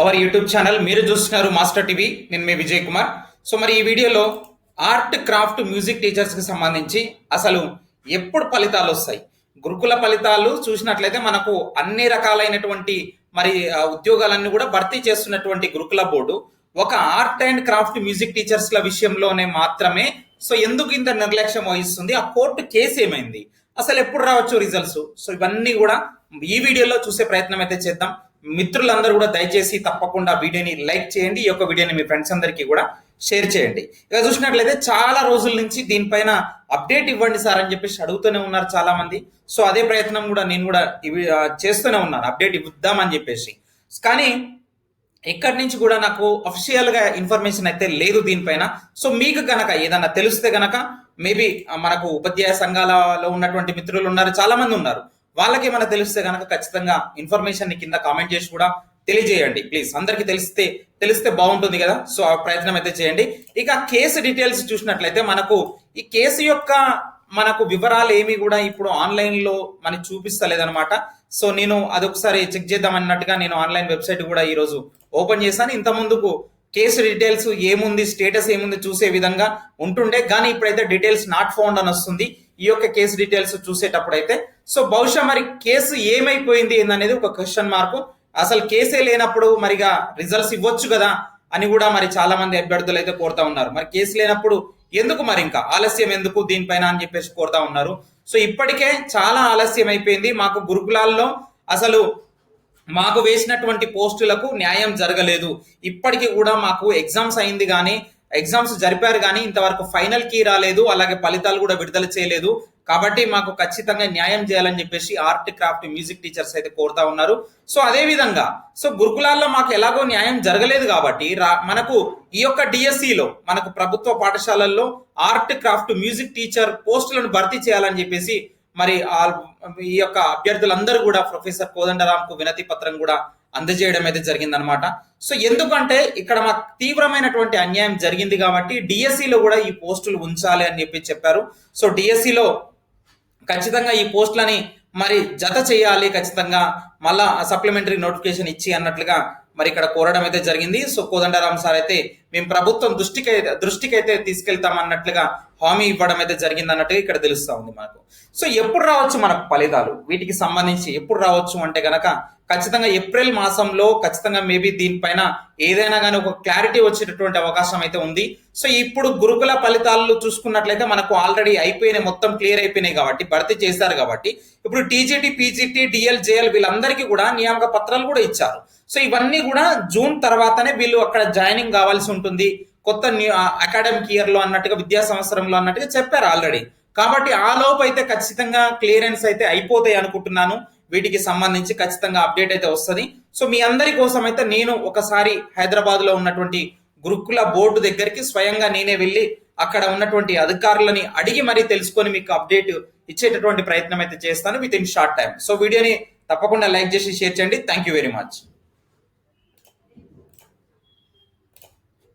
Our YouTube channel మీరు చూస్తున్నారు master TV నేను మీ విజయ్ కుమార్. సో మరి ఈ వీడియోలో ఆర్ట్ క్రాఫ్ట్ మ్యూజిక్ టీచర్స్కి సంబంధించి అసలు ఎప్పుడు ఫలితాలు వస్తాయి? గురుకుల ఫలితాలు చూసినట్లయితే మనకు అన్ని రకాలైనటువంటి మరి ఉద్యోగాలన్నీ కూడా భర్తీ చేస్తున్నటువంటి గురుకుల బోర్డు ఒక ఆర్ట్ అండ్ క్రాఫ్ట్ మ్యూజిక్ టీచర్స్ల విషయంలోనే మాత్రమే. సో ఎందుకు ఇంత నిర్లక్ష్యం వహిస్తుంది? ఆ కోర్టు కేసు ఏమైంది? అసలు ఎప్పుడు రావచ్చు రిజల్ట్స్ సో ఇవన్నీ కూడా ఈ వీడియోలో చూసే ప్రయత్నం అయితే చేద్దాం. మిత్రులందరూ కూడా దయచేసి తప్పకుండా వీడియోని లైక్ చేయండి ఈ యొక్క వీడియోని మీ ఫ్రెండ్స్ అందరికీ కూడా షేర్ చేయండి. ఇక చూసినట్లయితే చాలా రోజుల నుంచి దీనిపైన అప్డేట్ ఇవ్వండి సార్ అని చెప్పేసి అడుగుతూనే ఉన్నారు చాలా మంది సో అదే ప్రయత్నం కూడా నేను కూడా ఇవి చేస్తూనే ఉన్నాను. అప్డేట్ ఇద్దామని చెప్పేసి. కానీ ఎక్కడి నుంచి కూడా నాకు అఫిషియల్గా ఇన్ఫర్మేషన్ అయితే లేదు దీనిపైన. సో మీకు కనుక ఏదన్నా తెలిస్తే కనుక మేబీ మనకు ఉపాధ్యాయ సంఘాలలో ఉన్నటువంటి మిత్రులు ఉన్నారు చాలా మంది ఉన్నారు. వాళ్ళకి ఏమైనా తెలిస్తే కనుక ఖచ్చితంగా ఇన్ఫర్మేషన్ని కింద కామెంట్ చేసి కూడా తెలియజేయండి. ప్లీజ్ అందరికి తెలిస్తే తెలిస్తే బాగుంటుంది కదా? సో ఆ ప్రయత్నం అయితే చేయండి. ఇక కేసు డీటెయిల్స్ చూసినట్లయితే మనకు ఈ కేసు యొక్క మనకు వివరాలు ఏమి కూడా ఇప్పుడు ఆన్లైన్లో మనకి చూపిస్తలేదనమాట సో నేను అదొకసారి చెక్ చేద్దాం అన్నట్టుగా నేను ఆన్లైన్ వెబ్సైట్ కూడా ఈరోజు ఓపెన్ చేశాను. ఇంత ముందుకు కేసు డీటెయిల్స్ ఏముంది స్టేటస్ ఏముంది చూసే విధంగా ఉంటుండే. కానీ ఇప్పుడైతే డీటెయిల్స్ నాట్ ఫౌండ్ అని వస్తుంది. ఈ యొక్క కేసు డీటెయిల్స్ చూసేటప్పుడు అయితే సో బహుశా మరి కేసు ఏమైపోయింది ఏందనేది ఒక క్వశ్చన్ మార్కు అసలు కేసే లేనప్పుడు మరిగా రిజల్ట్స్ ఇవ్వచ్చు కదా అని కూడా మరి చాలా మంది అభ్యర్థులు అయితే కోరుతా ఉన్నారు. మరి కేసు లేనప్పుడు ఎందుకు మరి ఇంకా? ఆలస్యం ఎందుకు దీనిపైన అని చెప్పేసి కోరుతా ఉన్నారు. సో ఇప్పటికే చాలా ఆలస్యం అయిపోయింది. మాకు గురుకులాల్లో అసలు మాకు వేసినటువంటి పోస్టులకు న్యాయం జరగలేదు. ఇప్పటికీ కూడా మాకు ఎగ్జామ్స్ అయింది కానీ ఎగ్జామ్స్ జరిపారు కానీ ఇంతవరకు ఫైనల్కి రాలేదు అలాగే ఫలితాలు కూడా విడుదల చేయలేదు. కాబట్టి మాకు ఖచ్చితంగా న్యాయం చేయాలని చెప్పేసి ఆర్ట్ క్రాఫ్ట్ మ్యూజిక్ టీచర్స్ అయితే కోరుతా ఉన్నారు. సో అదే విధంగా సో గురుకులాల్లో మాకు ఎలాగో న్యాయం జరగలేదు కాబట్టి రా- మనకు ఈ యొక్క డిఎస్సిలో లో మనకు ప్రభుత్వ పాఠశాలల్లో ఆర్ట్ క్రాఫ్ట్ మ్యూజిక్ టీచర్ పోస్టులను భర్తీ చేయాలని చెప్పేసి మరి ఆ- ఈ యొక్క అభ్యర్థులందరూ కూడా ప్రొఫెసర్ కోదండరాంకు వినతి పత్రం కూడా అందజేయడం అయితే జరిగిందనమాట సో ఎందుకంటే ఇక్కడ మాకు తీవ్రమైనటువంటి అన్యాయం జరిగింది కాబట్టి డిఎస్సిలో కూడా ఈ పోస్టులు ఉంచాలి అని చెప్పి చెప్పారు. సో డిఎస్సిలో ఖచ్చితంగా ఈ పోస్టులని మరి జత చేయాలి ఖచ్చితంగా మళ్ళా సప్లిమెంటరీ నోటిఫికేషన్ ఇచ్చి అన్నట్లుగా మరి ఇక్కడ కోరడం అయితే జరిగింది. సో కోదండరామ్ సార్ అయితే మేము ప్రభుత్వం దృష్టికి దృష్టికి అయితే తీసుకెళ్తాం అన్నట్లుగా హామీ ఇవ్వడం అయితే జరిగింది అన్నట్టుగా ఇక్కడ తెలుస్తా ఉంది మనకు. సో ఎప్పుడు రావచ్చు మనకు ఫలితాలు? వీటికి సంబంధించి ఎప్పుడు రావచ్చు అంటే గనక ఖచ్చితంగా ఏప్రిల్ మాసంలో ఖచ్చితంగా మేబీ దీనిపైన ఏదైనా కానీ ఒక క్లారిటీ వచ్చేటటువంటి అవకాశం అయితే ఉంది. సో ఇప్పుడు గురుకుల ఫలితాలు చూసుకున్నట్లయితే మనకు ఆల్రెడీ అయిపోయినాయి మొత్తం క్లియర్ అయిపోయినాయి కాబట్టి భర్తీ చేశారు కాబట్టి ఇప్పుడు టీజీటీ పీజీటీ డిఎల్ జేఎల్ వీళ్ళందరికీ కూడా నియామక పత్రాలు కూడా ఇచ్చారు. సో ఇవన్నీ కూడా జూన్ తర్వాతనే వీళ్ళు అక్కడ జాయినింగ్ కావాల్సి ఉంటుంది. కొత్త అకాడమిక్ ఇయర్లో అన్నట్టుగా విద్యా సంవత్సరంలో అన్నట్టుగా చెప్పారు ఆల్రెడీ కాబట్టి ఆ లోపు అయితే ఖచ్చితంగా క్లియరెన్స్ అయితే అయిపోతాయి అనుకుంటున్నాను. వీటికి సంబంధించి ఖచ్చితంగా అప్డేట్ అయితే వస్తుంది. సో మీ అందరి కోసం అయితే నేను ఒకసారి హైదరాబాద్లో ఉన్నటువంటి గురుకుల బోర్డు దగ్గరికి స్వయంగా నేనే వెళ్ళి అక్కడ ఉన్నటువంటి అధికారులని అడిగి మరీ తెలుసుకొని మీకు అప్డేట్ ఇచ్చేటటువంటి ప్రయత్నం అయితే చేస్తాను with in short time so వీడియోని తప్పకుండా లైక్ చేసి షేర్ చేయండి. Thank you very much